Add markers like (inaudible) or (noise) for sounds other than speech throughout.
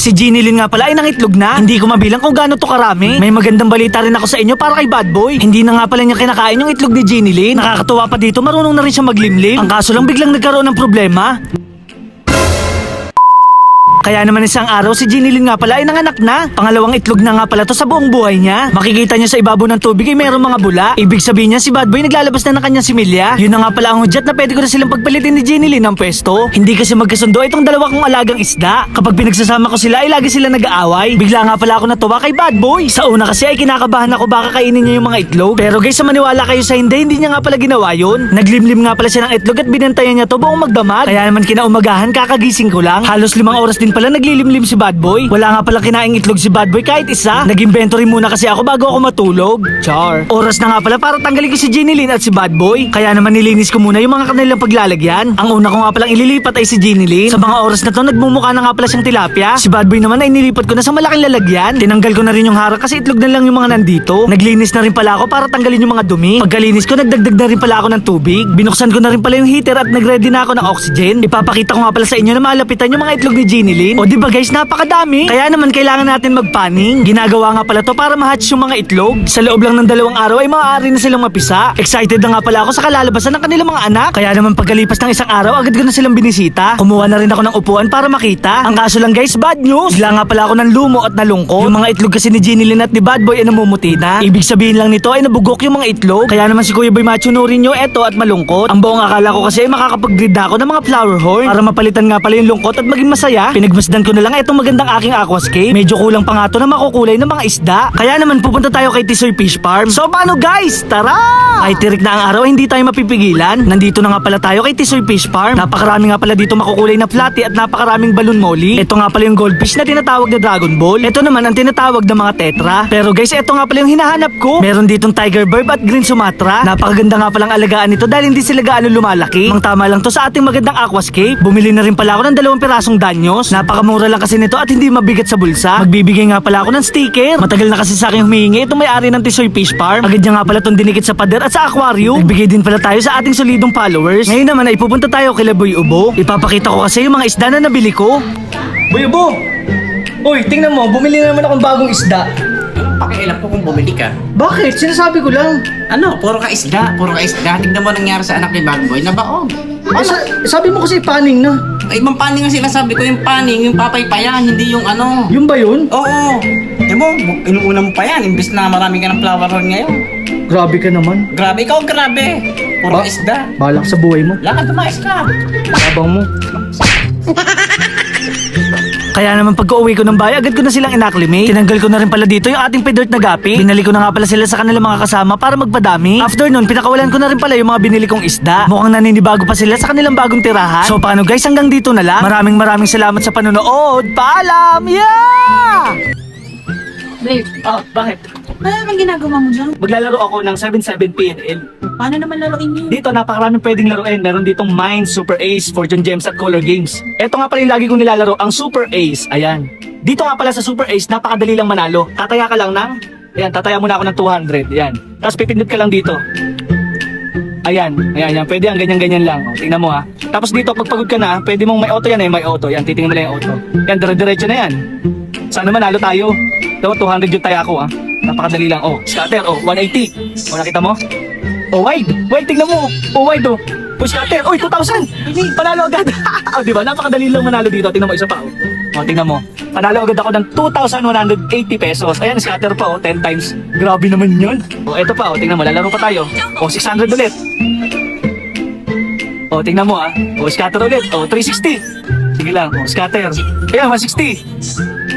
Si Ginny Lynn nga pala ay nangitlog na. Hindi ko mabilang kung gaano to karami. May magandang balita rin ako sa inyo para kay Bad Boy. Hindi na nga pala niya kinakain yung itlog ni Ginny Lynn. Nakakatuwa pa dito, marunong na rin siya maglimlim. Ang kaso lang biglang nagkaroon ng problema. Kaya naman isang araw si Lynn nga pala ay nanganak na. Pangalawang itlog na nga pala to sa buong buhay niya. Makikita niya sa ibabaw ng tubig ay mayroong mga bula. Ibig sabihin niya si Bad Boy naglalabas na ng kanyang similya. Yun na nga pala ang hudyat na pwede ko na silang pagpalitin ni Lynn ng pwesto. Hindi kasi magkasundo itong dalawa kong alagang isda. Kapag pinagsasama ko sila ay lagi sila nag-aaway. Bigla nga pala ako natuwa kay Bad Boy. Sa una kasi ay kinakabahan ako baka kainin niya yung mga itlog. Pero guys sa maniwala kayo sa hindi, hindi niya nga pala ginawa yun. Naglimlim nga pala siya ng itlog at binantayan niya to buong magdamag. Kaya naman kinaumagahan kakagising ko lang. Halos limang oras din pala naglilimlim si Bad Boy. Wala nga pala kinaing itlog si Bad Boy kahit isa. Nag-inventory muna kasi ako bago ako matulog. Char. Oras na nga pala para tanggalin ko si Ginny Lynn at si Bad Boy. Kaya naman nilinis ko muna yung mga kanilang paglalagyan. Ang una ko nga palang ililipat ay si Ginny Lynn. Sa mga oras na to, nagmumukha na nga pala siyang tilapia. Si Bad Boy naman ay nilipat ko na sa malaking lalagyan. Tinanggal ko na rin yung harang kasi itlog na lang yung mga nandito. Naglinis na rin pala ako para tanggalin yung mga dumi. Pagkalinis ko, nagdagdag na rin pala ako ng tubig. Binuksan ko na rin pala yung heater at nagready na ako ng oxygen. Ipapakita ko nga pala sa inyo na malapitan yung mga itlog ni Ginny Lynn. O di ba guys, napakadami. Kaya naman kailangan natin magpaning. Ginagawa nga pala to para ma-hatch yung mga itlog. Sa loob lang ng dalawang araw ay maaari na silang mapisa. Excited na nga pala ako sa kalalabasan ng kanilang mga anak. Kaya naman pagkalipas ng isang araw, agad ko na silang binisita. Kumuha na rin ako ng upuan para makita. Ang kaso lang guys, bad news. Bigla nga pala ako ng lumo at nalungkot. Yung mga itlog kasi ni Ginny Lynn at ni Bad Boy ay namumuti na. Ibig sabihin lang nito ay nabugok yung mga itlog. Kaya naman si Kuya Boy machunurin nyo eto at malungkot. Ang buong akala ko kasi ay makakapag-breed na ako ng mga flower horn para mapalitan nga pala yung lungkot at maging masaya. Pinagmasdan ko na lang etong magandang aking aquascape. Medyo kulang pa nga to na makukulay ng mga isda. Kaya naman pupunta tayo kay Tisoy Fish Farm. So paano guys? Tara! Ay tirik na ang araw, hindi tayo mapipigilan. Nandito na nga pala tayo kay Tisoy Fish Farm. Napakarami nga pala dito makukulay na flatty at napakaraming balloon molly. Ito nga pala yung goldfish na tinatawag na Dragon Ball. Ito naman ang tinatawag na mga tetra. Pero guys, ito nga pala yung hinahanap ko. Meron ditong tiger barb at green sumatra. Napakaganda nga palang alagaan nito dahil hindi sila gaano lumalaki. Mang tama lang to sa ating magandang aquascape. Bumili na rin pala ako ng dalawang pirasong danyos. Napakamura lang kasi nito at hindi mabigat sa bulsa. Magbibigay nga pala ako ng sticker. Matagal na kasi sa akin humingi itong may-ari ng Tisoy Fish Farm. Agad niya nga pala itong dinikit sa pader at sa aquarium. Nagbigay din pala tayo sa ating solidong followers. Ngayon naman ay pupunta tayo kay Boy Ubo. Ipapakita ko kasi yung mga isda na nabili ko. Boy Ubo! Uy, tingnan mo, bumili na naman akong bagong isda. Pakialam ko kung bumili ka. Bakit? Sinasabi ko lang. Ano, puro ka isda, puro ka isda. Tignan mo nangyari sa anak ni Bagboy, nabaog. Eh, sa- sabi mo kasi paning na. Ay, ibang paning ang sinasabi ko, yung paning, yung papaypayan, hindi yung ano. Yung ba yun? Oo. Eh mo, inuuna mo pa yan, imbis na marami ka ng flower horn ngayon. Grabe ka naman. Grabe, ikaw grabe. Puro Ba- isda. Balak sa buhay mo. Lakad tumayas ka. Abang mo. (laughs) Kaya naman pagka uwi ko ng bahay, agad ko na silang inacclimate. Tinanggal ko na rin pala dito yung ating pedort na gapi. Binali ko na nga pala sila sa kanilang mga kasama para magpadami. After nun, pinakawalan ko na rin pala yung mga binili kong isda. Mukhang naninibago pa sila sa kanilang bagong tirahan. So paano guys, hanggang dito na lang. Maraming maraming salamat sa panonood. Paalam! Yeah! Babe, Oh, bakit? Ano naman ginagawa mo dyan? Maglalaro ako ng 77 PNL. Paano naman laruin yun? Dito, napakaraming pwedeng laruin. Meron ditong Mind, Super Ace, Fortune Gems at Color Games. Ito nga pala yung lagi kong nilalaro, ang Super Ace. Ayan. Dito nga pala sa Super Ace, napakadali lang manalo. Tataya ka lang ng... Ayan, tataya muna ako ng 200. Ayan. Tapos pipindot ka lang dito. Ayan, ayan, ayan. Pwede ang ganyan-ganyan lang. O, tingnan mo ha. Tapos dito, pag pagod ka na, pwede mong may auto yan eh, may auto. Yan, titingnan mo lang yung auto. Yan, dire-diretso na yan. Sana manalo tayo. Ito, 200 yung taya ko ha. Napakadali lang. Oh, scatter. Oh, 180. O, nakita mo? Oh, wide. Wide, tignan mo. Oh, wide oh. Oh, scatter. Oy, 2,000. Panalo agad. (laughs) oh, di ba? Napakadali lang manalo dito. Tingnan mo, isa pa oh. Oh, tingnan mo. Panalo agad ako ng 2,180 pesos. Ayan, scatter pa oh, 10 times. Grabe naman yun. Oh, eto pa oh, tingnan mo, lalaro pa tayo. Oh, 600 ulit. Oh, tingnan mo ah. Oh, scatter ulit. Oh, 360. Sige lang. Oh, scatter. Ayan, 160.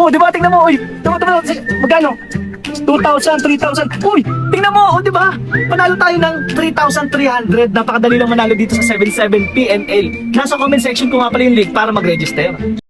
Oh, di ba? Tingnan mo. Uy, mo. Sige, Magkano? 2,000, 3,000. Uy, tingnan mo. Oh, di ba? Panalo tayo ng 3,300. Napakadali lang manalo dito sa 77 PNL. Nasa comment section ko nga pala yung link para mag-register.